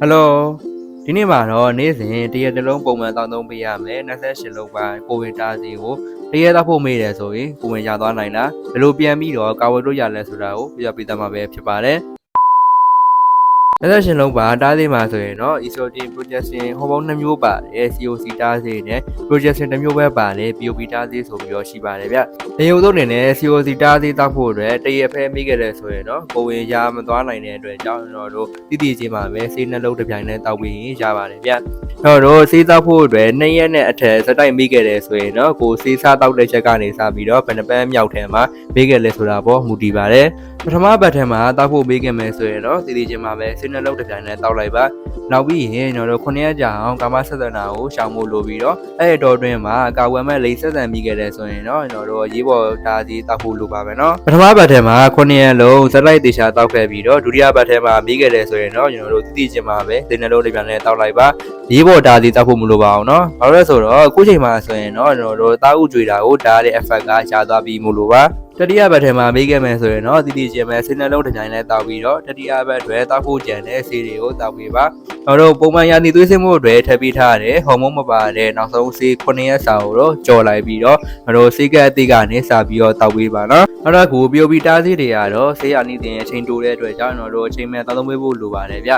ဟယ်လိုဒီနေ့မှာတော့နေ့စဉ်တရက်တစ်လုံးပုံမှန်တောင်းသုံးပေးရမယ်28လုံးပိုင်းကိုဝင်တာစီကိုတရက်တော့ဖို့မေးတယ်ဆိုရင်ကိုဝင်ရသွားနိုင်လားဘယ်လိုပြန်ပြီးတော့ကာဝယ်လို့ရလဲဆိုတာကိုပြပြပေးသားမှာပဲဖြစ်ပါတယ် 28လုံးပါတားသေးမှာဆိုရင်တော့ ESOTIN projection ဟောပေါင်း2မျိုးပါတယ် COC တားသေးနဲ့ projection တစ်မျိုးပဲပါတယ် POP တားသေးဆိုပြီးတော့ရှိပါတယ်ဗျ။နေုံသုံးနေနဲ့ COC တားသေးတောက်ဖို့အတွက်တရက်ဖဲမိခဲ့တယ်ဆိုရင်တော့ကိုဝင်ရမသွားနိုင်တဲ့အတွက်ကြောင့်ကျွန်တော်တို့တည်တည်ချင်းမှာပဲစေးနှလုံးတစ်ပြိုင်နဲ့တောက်ပြီးရင်ရပါတယ်ဗျ။အဲ့တော့စေးတောက်ဖို့အတွက်2ရက်နဲ့အထက်စက်တိုက်မိခဲ့တယ်ဆိုရင်တော့ကိုစေးစားတောက်တဲ့ချက်ကနေစပြီးတော့ဘယ်နှပန်းမြောက်ထဲမှာမိခဲ့လဲဆိုတာပေါ့မူတည်ပါတယ်။ပထမဘက်ထဲမှာတောက်ဖို့မိခဲ့မယ်ဆိုရင်တော့တည်တည်ချင်းမှာပဲစေးနှလုံးတစ်ပြိုင်နဲ့တောက်လိုက်ပါ။နောက်ပြီးရင်ကျွန်တော်တို့9ရက်ကြာအောင်ကာမဆက်သနာကိုရှောင်ဖို့လိုပြီးတော့အဲ့ဒီတော့အတွင်းမှာကာဝယ်မဲ့လိမ့်ဆက်ဆံမိခဲ့တယ်ဆိုရင်တော့ကျွန်တော်တို့ရေးပေါ်ဒါစီတောက်ဖို့လိုပါမယ်နော်ပထမဘက်ထဲမှာ9ရက်လုံးစလိုက်တေချာတောက်ခဲ့ပြီးတော့ဒုတိယဘက်ထဲမှာမိခဲ့တယ်ဆိုရင်တော့ကျွန်တော်တို့တည်တည်ချင်းမှာပဲဒီနှလုံးလေးပြန်လဲတောက်လိုက်ပါရေးပေါ်ဒါစီတောက်ဖို့မလိုပါဘူးနော်ဘာလို့လဲဆိုတော့အခုချိန်မှာဆိုရင်တော့ကျွန်တော်တို့တာဥကြွေတာကိုဒါတဲ့ effect ကရှားသွားပြီးမလို့ပါ တတိယဘက်ထဲမှာမေးခဲ့မယ်ဆိုရင်တော့တည်တည်ချင်းပဲစိတ်နှလုံးတစ်ကြိုင်နဲ့တောက်ပြီးတော့တတိယဘက်တွေတောက်ဖို့ကြံတဲ့ဆေးတွေကိုတောက်ပြီးပါကျွန်တော်တို့ပုံမှန်ရာသီသွေးစင်းမှုတွေထပ်ပြီးထားရတယ်ဟော်မုန်းမပါတဲ့နောက်ဆုံးဆေး9ရက်စာကိုတော့ကြော်လိုက်ပြီးတော့ကျွန်တော်တို့ဆေးကပ်အသေးကနေစပြီးတော့တောက်ပေးပါနော်နောက်တော့ကိုပီယိုပီတားဆေးတွေကတော့ဆေးရနေတဲ့အချိန်တိုတဲ့အတွက်ကြောင့်ကျွန်တော်တို့အချိန်မဲ့တောက်သုံးပေးဖို့လိုပါတယ်ဗျ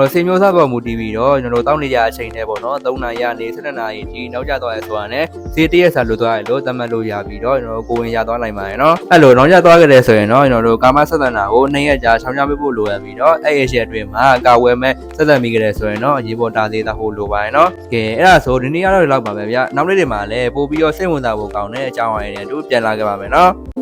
ကျွန်တော်ဆေးမျိုးစားပေါ်မူတည်ပြီးတော့ကျွန်တော်တို့တောက်နေကြအချိန်နဲ့ပေါ့နော်3နာရီကနေ7နာရီထိနောက်ကျသွားရဲဆိုတာနဲ့ဆေးတရက်စာလိုသွားရလို့သတ်မှတ်လို့ရပြီးတော့ကျွန်တော်တို့ကိုဝင်ရသွားနိုင်ပါတယ်နော်အဲ့လိုနောက်ကျသွားကြတယ်ဆိုရင်တော့ကျွန်တော်တို့ကာမဆက်သနာကို2ရက်ကြာချောင်းချပေးဖို့လိုရပြီးတော့အဲ့ရရက်အတွင်းမှာကာဝယ်မဲ့ဆက်သက်မိကြတယ်ဆိုရင်တော့ရေပေါ်တာသေးတာဟိုလိုပါတယ်နော်ကဲအဲ့ဒါဆိုဒီနေ့ကတော့ဒီလောက်ပါပဲဗျနောက်နေ့တွေမှာလည်းပို့ပြီးတော့စိတ်ဝင်စားဖို့ကောင်းတဲ့အကြောင်းအရာတွေနဲ့တို့ပြန်လာခဲ့ပါမယ်နော်